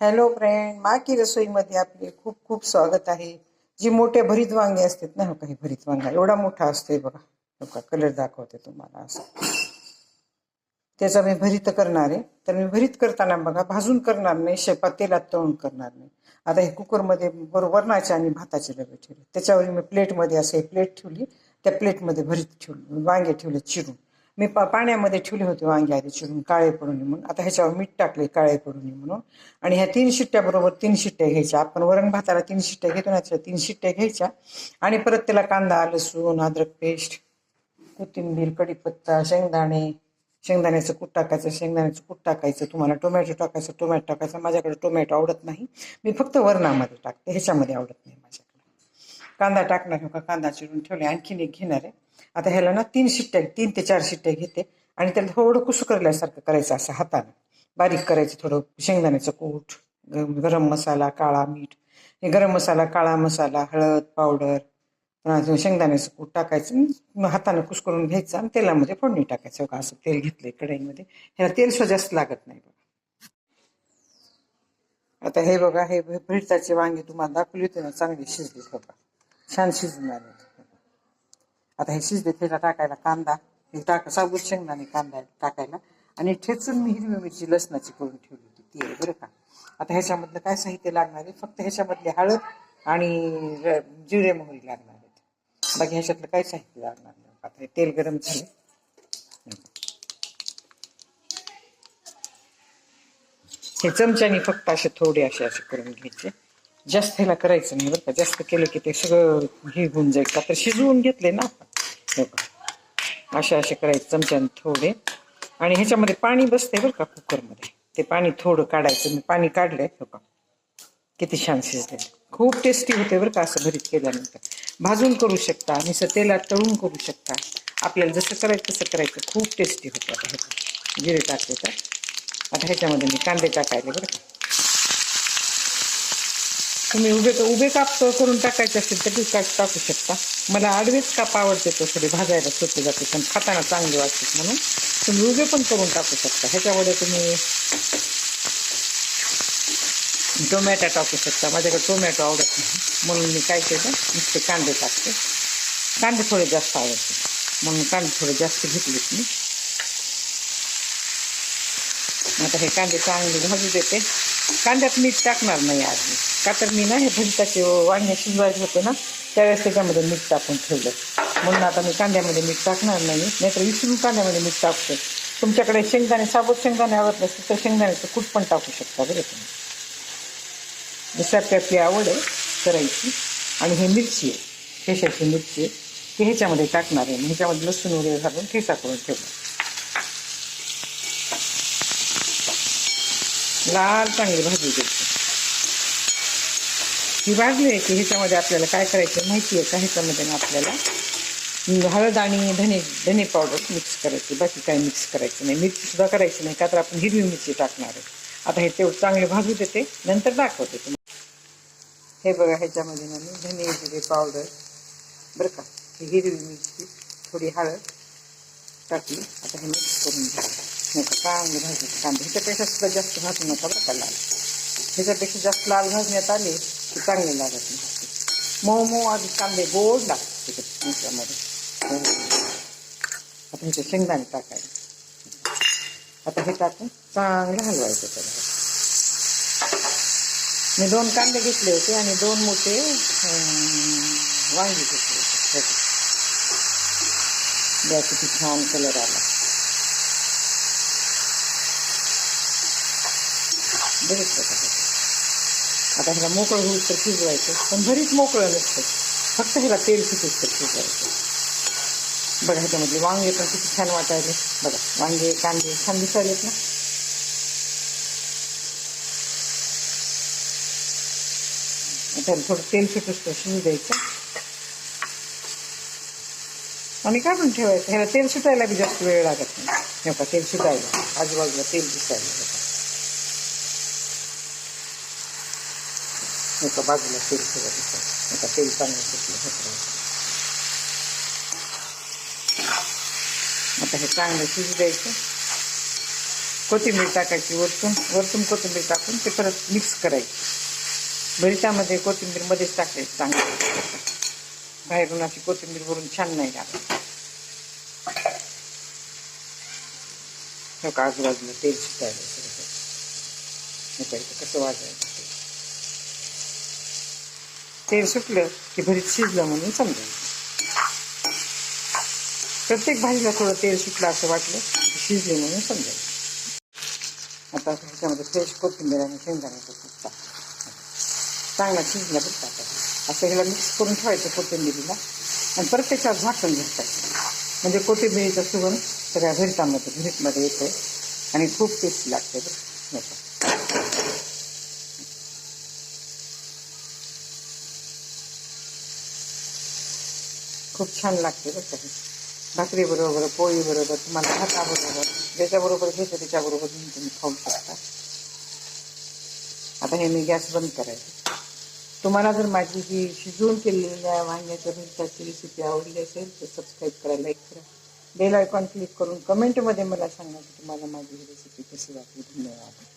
Hello friend माकी रसोईमध्ये आपले खूप खूप स्वागत आहे. जी मोठे भरीत वांगे असतात ना हो काही भरीत वांगा एवढा मोठा असतोय बघा. हो का कलर दाखवते तुम्हाला असं. त्याचा मी भरीत करणार आहे. तर मी भरीत करताना बघा भाजून करणार नाही शेपात तेलात तळून करणार नाही. आता हे कुकरमध्ये बरोबर वरणाचे आणि भाताचे डबे ठेवले. त्याच्यावर मी प्लेटमध्ये असं हे प्लेट ठेवली. त्या प्लेटमध्ये भरीत ठेवली वांगे ठेवले चिरून. मी पा पाण्यामध्ये ठेवले होते वांगे आधी चिरून काळे पडून म्हणून. आता ह्याच्यावर मीठ टाकले काळे पडून म्हणून. आणि ह्या तीन शिट्ट्याबरोबर तीन शिट्ट्या घ्यायच्या. आपण वरण भाताला तीन शिट्ट्या घेतो ना तीन शिट्ट्या घ्यायच्या. आणि परत त्याला कांदा लसूण अद्रक पेस्ट कोथिंबीर कढीपत्ता शेंगदाणे शेंगदाण्याचं कूट टाकायचं शेंगदाण्याचं कूट टाकायचं तुम्हाला टोमॅटो टाकायचं टोमॅटो टाकायचं. माझ्याकडे टोमॅटो आवडत नाही. मी फक्त वरणामध्ये टाकते. ह्याच्यामध्ये आवडत नाही माझ्याकडे. कांदा टाकणार हो का? कांदा चिरून ठेवले आणखीन एक घेणार आहे. आता ह्याला ना तीन शिट्ट्या तीन ते चार शिट्ट्या घेते. आणि त्याला थोडं कुसू करल्यासारखं करायचं असं हातानं. बारीक करायचं थोडं शेंगदाण्याचं कूट गरम मसाला काळा मीठ. हे गरम मसाला काळा मसाला हळद पावडर शेंगदाण्याचं कूट टाकायचं. हातानं कुसकरून घ्यायचं आणि तेलामध्ये फोडणी टाकायचं. का असं तेल घेतलंय कढईमध्ये. ह्याला तेल सुद्धा जास्त लागत नाही बघा. आता हे बघा हे भरताचे वांगे तुम्हाला दाखवली होते ना चांगले शिजले बघा. छान शिजणार आता हे शिजले त्याला टाकायला कांदा. हे टाक साबूत शेंगदाणे कांदा टाकायला. आणि ठेचून मी हिरवी मिरची लसणाची करून ठेवली होती. ती आहे बरं का. आता ह्याच्यामधलं काय साहित्य लागणार आहे? फक्त ह्याच्यामधले हळद आणि जिरे मोहरी लागणार आहेत. बाकी ह्याच्यातलं काय साहित्य लागणार नाही? आता हे तेल गरम झालं. हे चमच्याने फक्त असे थोडे असे असे करून घ्यायचे. जास्त ह्याला करायचं नाही बरं का. जास्त केलं की ते सगळं हे होऊन जाईल. का तर शिजवून घेतले ना हो. बघा. असे असे करायचे चमच्याने थोडे. आणि ह्याच्यामध्ये पाणी बसते बरं का कुकरमध्ये. ते पाणी थोडं काढायचं. मी पाणी काढलंय हो का किती छान शिजले खूप टेस्टी होते बरं का असं भरीत केल्यानंतर. भाजून करू शकता. नुसतं तेलात तळून करू शकता. आपल्याला जसं करायचं तसं करायचं. खूप टेस्टी होतं आता हे जिरे टाकले तर. आता ह्याच्यामध्ये मी कांदे टाकायले बरं का. तुम्ही उभे उभे काप करून टाकायचे असेल तर काप टाकू शकता. मला आडवेच काप आवडते तो थोडे भाजायला सोपे जाते पण खाताना चांगले वाटते म्हणून तुम्ही उभे पण करून टाकू शकता. ह्याच्यामध्ये तुम्ही टोमॅटो टाकू शकता. माझ्याकडे टोमॅटो आवडत नाही. म्हणून मी काय केलं? नुसते कांदे टाकते. कांदे थोडे जास्त आवडते. म्हणून कांदे थोडे जास्त घेतलेत मी. आता हे कांदे चांगले भाजू देते. कांद्यात मीठ टाकणार नाही आज का तर मी ना हे भजिताचे वांगे शिजवायचे होते ना त्यावेळेस त्याच्यामध्ये मीठ टाकून ठेवलं. म्हणून आता मी कांद्यामध्ये मीठ टाकणार नाही. नाहीतर विसरून कांद्यामध्ये मीठ टाकतो. तुमच्याकडे शेंगदाणे साबूत शेंगदाणे आवडत नसतील तर शेंगदाण्याचं कूट पण टाकू शकता बरं तुम्ही. जशी आपली आवड आहे करायची. आणि हे मिरची आहे. ठेशाची मिरची आहे. ती ह्याच्यामध्ये टाकणार आहे. ह्याच्यामध्ये लसूण वगैरे घालून ठेसा करून ठेवणार. लाल चांगली भाजी घ्यायची ही भाजली आहे की ह्याच्यामध्ये आपल्याला काय करायचं माहिती आहे का? ह्याच्यामध्ये ना आपल्याला हळद आणि धने धने पावडर मिक्स करायची बाकी काय मिक्स करायचं नाही. मिरचीसुद्धा करायची नाही का? तर आपण हिरवी मिरची टाकणार आहे. आता हे तेवढं चांगले भाजू देते नंतर दाखवते तुम्हाला. हे बघा ह्याच्यामध्ये ना मी धने जिरे पावडर बरं का? ही हिरवी मिरची थोडी हळद टाकली. आता हे मिक्स करून घ्या नाही का चांगले भाजायचे कांदे ह्याच्यापेक्षा सुद्धा जास्त भाजू नका बरं का लाल. ह्याच्यापेक्षा जास्त लाल भाजण्यात आले की चांगले लागत नाही. मऊ मऊ आधी कांदे गोड लागतात त्याच्यात ह्याच्यामध्ये हो. आता शेंगदाणे टाकायचे. आता हे टाकून चांगलं हलवायचं त्याला. मी दोन कांदे घेतले होते आणि दोन मोठे वांगी घेतले होते. हे किती छान कलर आला. बरेच प्रकार हे. आता ह्याला मोकळं होईल तर शिजवायचं पण भरीत मोकळं नसतं. फक्त ह्याला तेल सुटूच तर शिजवायचं बघा ह्याच्यामधले वांगे पण किती छान वाटायले. बघा वांगे कांदे छान दिसायलेत ना? त्याला थोडं तेल सुटूच तर शिजू द्यायचं. आणि काढून ठेवायचं. ह्याला तेल सुटायला बी जास्त वेळ लागत नाही. हे तेल सुटायला. आजूबाजूला तेल दिसायला बघा एका बाजूला तेल ठेवायचं एका तेल चांगलं सुटलं हे आता हे चांगलं शिजू द्यायचं कोथिंबीर टाकायची वरतून वरतून कोथिंबीर टाकून ते परत मिक्स करायची भरितामध्ये कोथिंबीर मध्येच टाकायची चांगली बाहेरून अशी कोथिंबीर भरून छान नाही लागत का आजूबाजूला तेल सुटायला कसं वाजायचं तेल सुटलं की भरीत शिजलं म्हणून समजायचं प्रत्येक भाजीला थोडं तेल सुटलं असं वाटलं की शिजले म्हणून समजायचं आता ह्याच्यामध्ये फ्रेश कोथिंबीर आणि शेंगदाण्याचं कूट टाकायचं चांगला शिजला बरं टाकायचं असं ह्याला मिक्स करून ठेवायचं कोथिंबीरीला आणि परत त्याच्यावर झाकण टाकायचं म्हणजे कोथिंबीरीचा सुगंध सगळ्या घरीतामध्ये भरीतमध्ये येतो आणि खूप टेस्ट लागते बरं खूप छान लागते बरं का भाकरीबरोबर पोळीबरोबर पोळी बरोबर तुम्हाला भाताबरोबर ज्याच्याबरोबर घ्यायचं त्याच्याबरोबर घेऊन तुम्ही खाऊ शकता. आता हे मी गॅस बंद करायचं. तुम्हाला जर माझी ही शिजवून केलेल्या वांग्याच्या मिरच्याची रेसिपी आवडली असेल तर सबस्क्राईब करा लाईक करा. बेल आयकॉन क्लिक करून कमेंटमध्ये मला सांगा की तुम्हाला माझी ही रेसिपी कशी वाटली. धन्यवाद.